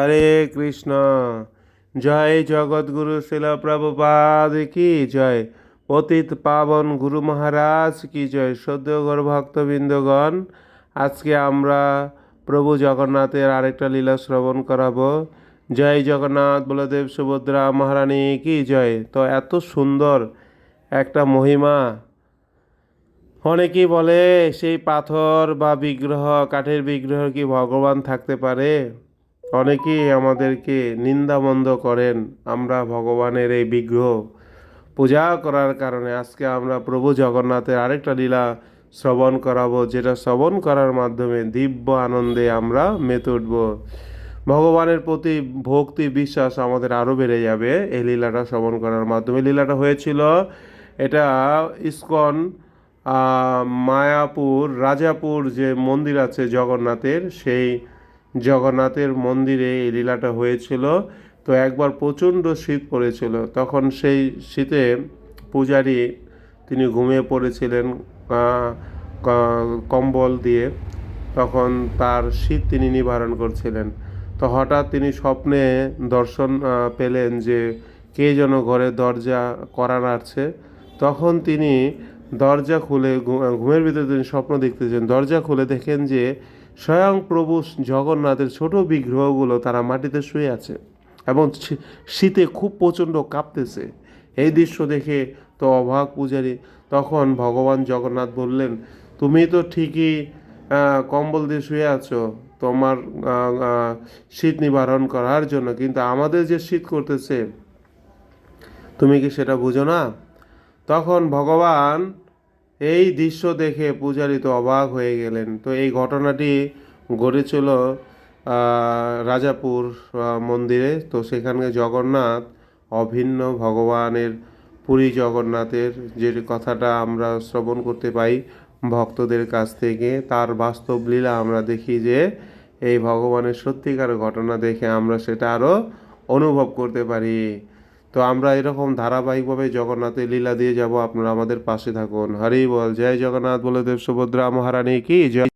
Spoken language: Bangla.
হরে কৃষ্ণ। জয় জগৎগুরু শিল প্রভুপাদ কি জয়? পতিত পাবন গুরু মহারাজ কি জয়? সদ্যগর ভক্তবৃন্দগণ, আজকে আমরা প্রভু জগন্নাথের আরেকটা লীলা শ্রবণ করাবো। জয় জগন্নাথ, বলদেব সুভদ্রা মহারানী কি জয়? তো এত সুন্দর একটা মহিমা। অনেকেই বলে, সেই পাথর বা বিগ্রহ, কাঠের বিগ্রহ কি ভগবান থাকতে পারে? অনেকেই আমাদেরকে নিন্দামন্দ করেন। আমরা ভগবানের এই বিগ্রহ পূজা করার কারণে আজকে আমরা প্রভু জগন্নাথের আরেকটা লীলা শ্রবণ করাবো, যেটা শ্রবণ করার মাধ্যমে দিব্য আনন্দে আমরা মেতে উঠব। ভগবানের প্রতি ভক্তি বিশ্বাস আমাদের আরও বেড়ে যাবে এই লীলাটা শ্রবণ করার মাধ্যমে। লীলাটা হয়েছিল এটা ইস্কন মায়াপুর, রাজাপুর যে মন্দির আছে জগন্নাথের, সেই জগন্নাথের মন্দিরে এই লীলাটা হয়েছিল। তো একবার প্রচণ্ড শীত পড়েছিল। তখন সেই শীতে পূজারী তিনি ঘুমিয়ে পড়েছিলেন কম্বল দিয়ে। তখন তার শীত তিনি নিবারণ করছিলেন। তো হঠাৎ তিনি স্বপ্নে দর্শন পেলেন যে কে যেন ঘরের দরজা করা নাড়ছে তখন তিনি দরজা খুলে ঘুমের ভিতরে তিনি স্বপ্ন দেখতেছেন। দরজা খুলে দেখেন যে স্বয়ং প্রভু জগন্নাথের ছোট বিগ্রহগুলো তারা মাটিতে শুয়ে আছে এবং শীতে খুব প্রচণ্ড কাঁপতেছে। এই দৃশ্য দেখে তো অবাক পূজারী, তখন ভগবান জগন্নাথ বললেন, তুমি তো ঠিকই কম্বল দিয়ে শুয়ে আছো। তোমার শীত নিবারণ করার জন্য, কিন্তু আমাদের যে শীত করতেছে, তুমি কি সেটা বুঝো না? তখন ভগবান এই দৃশ্য দেখে পূজারী তো অবাক হয়ে গেলেন। তো এই ঘটনাটি ঘটেছিল রাজাপুর মন্দিরে। তো সেখানে জগন্নাথ, অভিন্ন ভগবানের পুরী জগন্নাথের যে কথাটা আমরা শ্রবণ করতে পাই ভক্তদের কাছ থেকে, তার বাস্তব লীলা আমরা দেখি যে এই ভগবানের সত্যিকার ঘটনা দেখে আমরা সেটা আরও অনুভব করতে পারি। তো আমরা এরকম ধারাবাহিকভাবে জগন্নাথের লীলা দিয়ে যাব। আপনারা আমাদের পাশে থাকুন। হরি বল। জয় জগন্নাথ। বলে দেব সুভদ্রা। মহারানী কি? জয়